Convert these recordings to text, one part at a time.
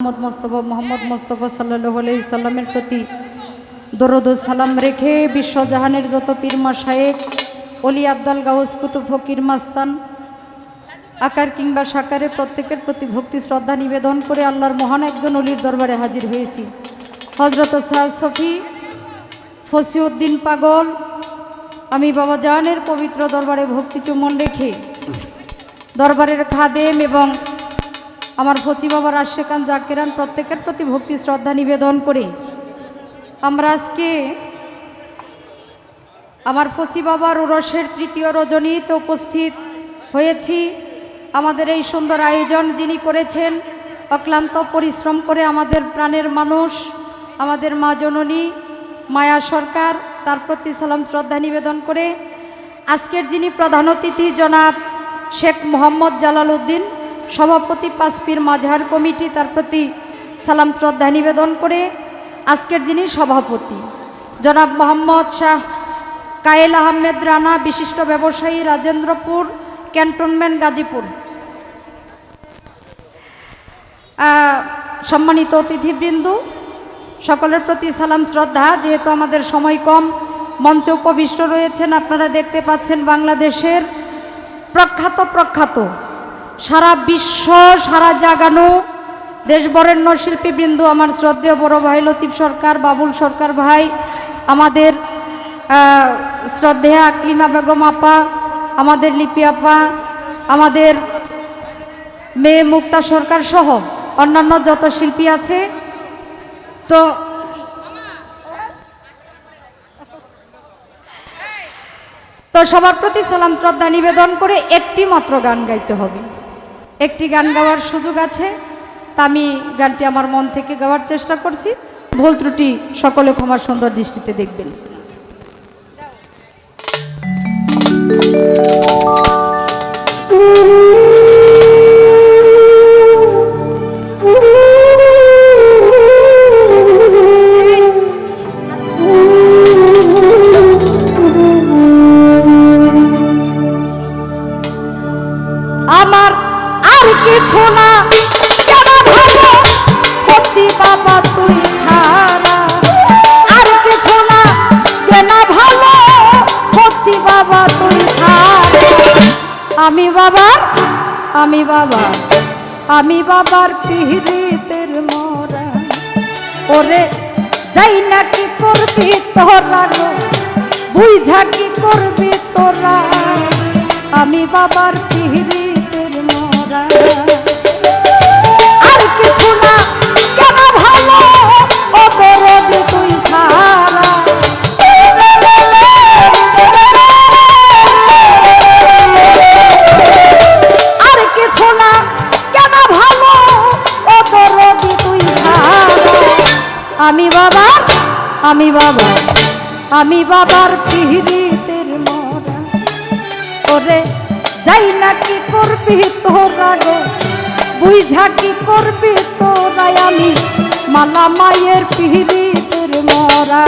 মোহাম্মদ মোস্তফা মোহাম্মদ মোস্তফা সাল্লাহ আলাই সাল্লামের প্রতি দরদ সালাম রেখে বিশ্বজাহানের যত পীরমা শায়েক অলি আবদাল গাউস, কুতুব ফকির মাস্তান, আকার কিংবা সাকারে প্রত্যেকের প্রতি ভক্তি, শ্রদ্ধা নিবেদন করে আল্লাহর মহান একজন অলির দরবারে হাজির হয়েছি। হজরত সাদ সফি, ফসিউদ্দিন পাগল, আমি বাবা জাহানের পবিত্র দরবারে ভক্তি চুমন রেখে দরবারের খাদেম এবং আমার ফচি বাবার আশেকান জাকেরান প্রত্যেকের প্রতি ভক্তি, শ্রদ্ধা নিবেদন করে। আমরা আজকে আমার ফচি বাবার ওরসের তৃতীয় রজনীতে উপস্থিত হয়েছি। আমাদের এই সুন্দর আয়োজন যিনি করেছেন, অক্লান্ত পরিশ্রম করে আমাদের প্রাণের মানুষ, আমাদের মা জননী, মায়া সরকার, তার প্রতি সালাম, শ্রদ্ধা নিবেদন করে আজকের যিনি প্রধান অতিথি জনাব শেখ মোহাম্মদ জালাল উদ্দিন সভাপতি পাসপির মাঝহার কমিটি তার প্রতি সালাম শ্রদ্ধা নিবেদন করে আজকের যিনি সভাপতি, জনাব মোহাম্মদ শাহ কায়েল আহমেদ রানা, বিশিষ্ট ব্যবসায়ী রাজেন্দ্রপুর, ক্যান্টনমেন্ট গাজীপুর। সম্মানিত অতিথিবৃন্দ, সকলের প্রতি সালাম শ্রদ্ধা, যেহেতু আমাদের সময় কম, মঞ্চে উপবিষ্ট রয়েছেন, আপনারা দেখতে পাচ্ছেন বাংলাদেশের প্রখ্যাত প্রখ্যাত সারা বিশ্ব, সারা জাগানো দেশ বরেণ্য শিল্পীবৃন্দ আমার শ্রদ্ধেয় বড় ভাই লতিফ সরকার, বাবুল সরকার ভাই, আমাদের শ্রদ্ধেয়া আকলিমা বেগম আপা, আমাদের লিপি আপা, আমাদের মেয়ে মুক্তা সরকার সহ অন্যান্য যত শিল্পী আছে। তো তো সবার প্রতি সালাম শ্রদ্ধা নিবেদন করে একটি মাত্র গান গাইতে হবে। একটি গান গাওয়ার সুযোগ আছে। তা আমি গানটি আমার মন থেকে গাওয়ার চেষ্টা করছি। ভুল ত্রুটি সকলে ক্ষমার সুন্দর দৃষ্টিতে দেখবেন। কিছু না। হচ্ছি বাবা আমি আমি বাবা আমি বাবার পিহরিতের মরা। ওরে, যাই না কি করবি তোরা গো? বুঝা কি করবি তোরা? আমি বাবার পিহরিতের আমি বাবা আমি বাবা আমি বাবার পিহিতের মরা ওরে, যাই না কি করবি তোরা গো? বুঝা কি করবি তোরা আমি? মালা মায়ের পিহিতের মরা।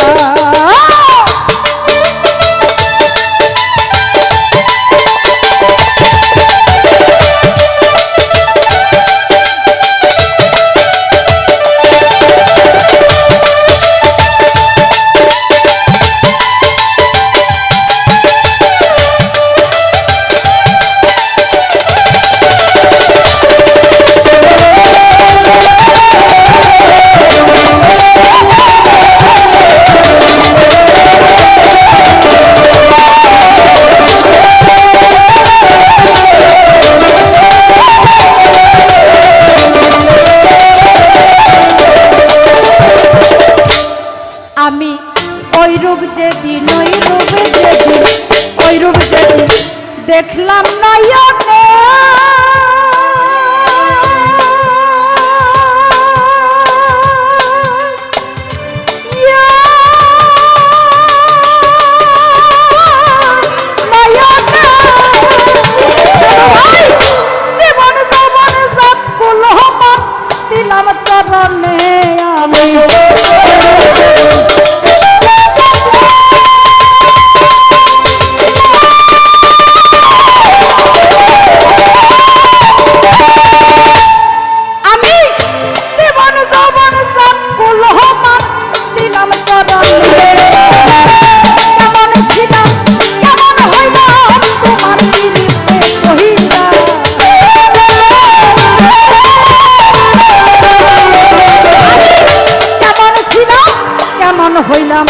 হইলাম,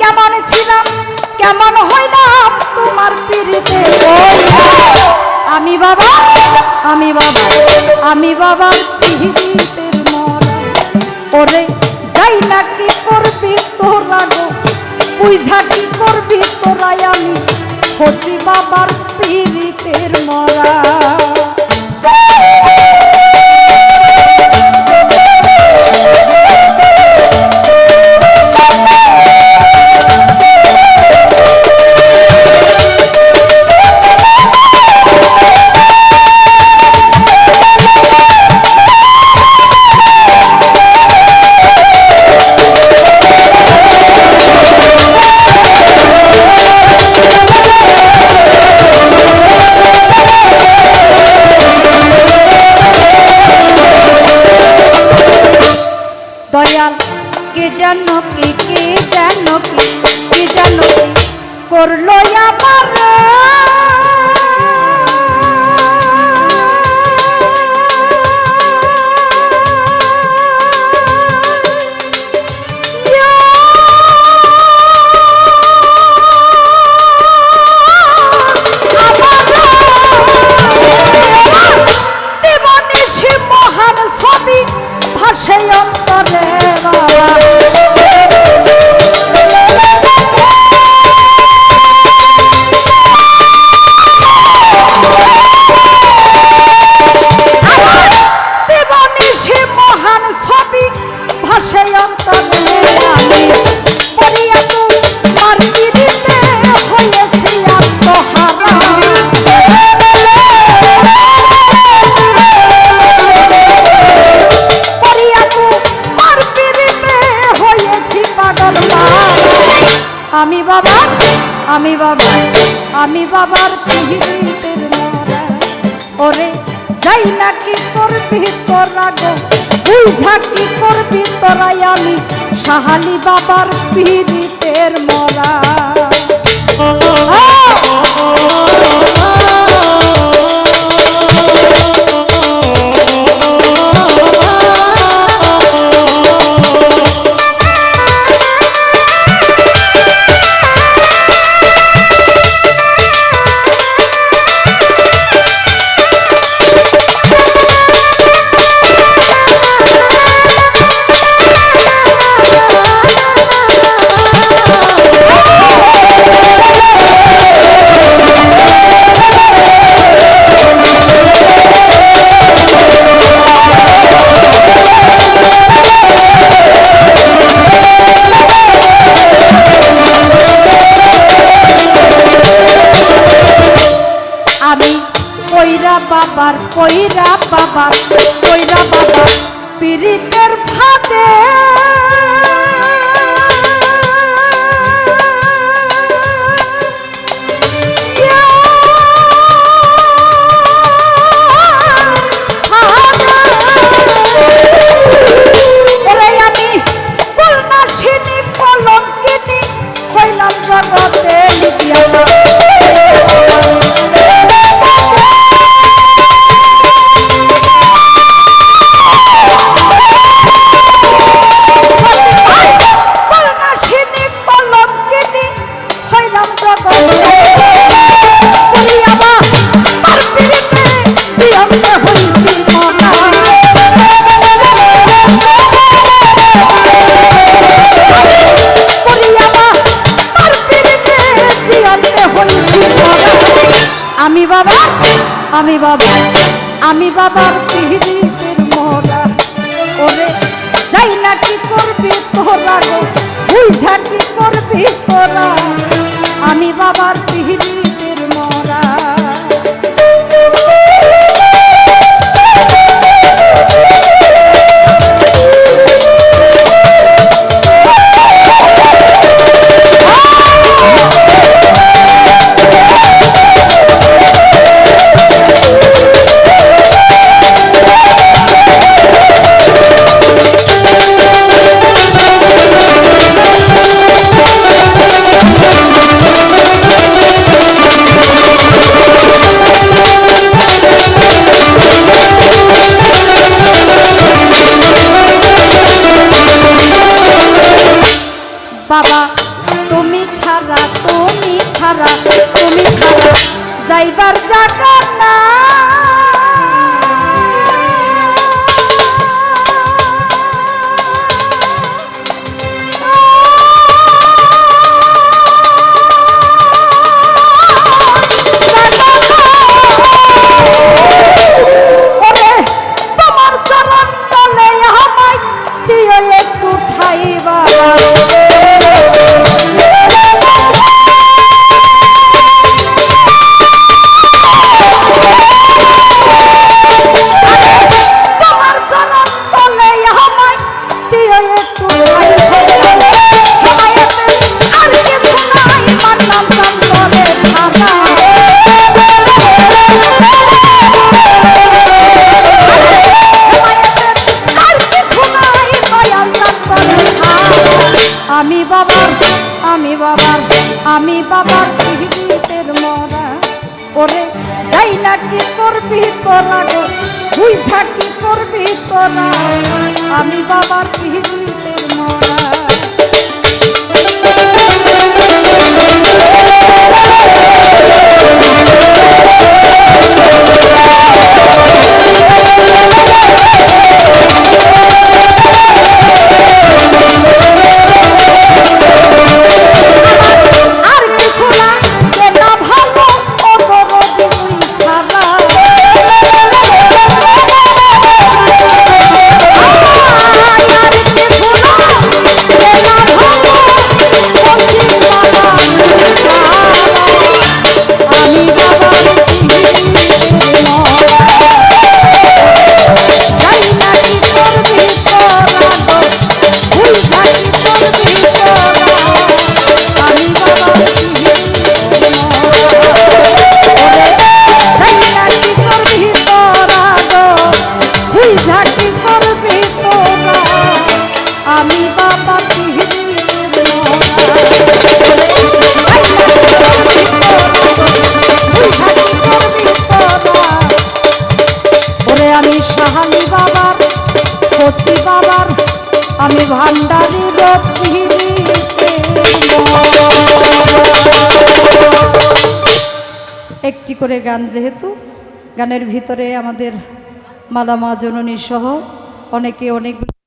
কেমন ছিলাম, কেমন হইলাম তোমার পিড়িতে? আমি বাবা আমি বাবা, আমি বাবার পিড়িতে ওরে তাই না কি করবি তোরা গো? বুঝা কি করবি তোরাই আমি হচ্ছি বাবার পিড়িতের মরা। আমি বাবা আমি বাবা, আমি বাবার পিহিতের মরা। ওরে, যাই না কি করবি তোরা গো বুঝা কি করবি তোরাই আমি সাহালি বাবার পিড়িতের মরা। আমি বাবা, আমি বাবার পৃথিবীর মরা। ওরে, যাই না কি করবি তোরা গো বুঝা কি করবি তোরা। আমি বাবার পিড়িতের তাই নাকি করবি তোরা গো? বুঝা কি করবি তোরা আমি বাবার পিহিলি করে গান যেহেতু গানের ভিতরে আমাদের মালামা জননী সহ অনেকে অনেকগুলো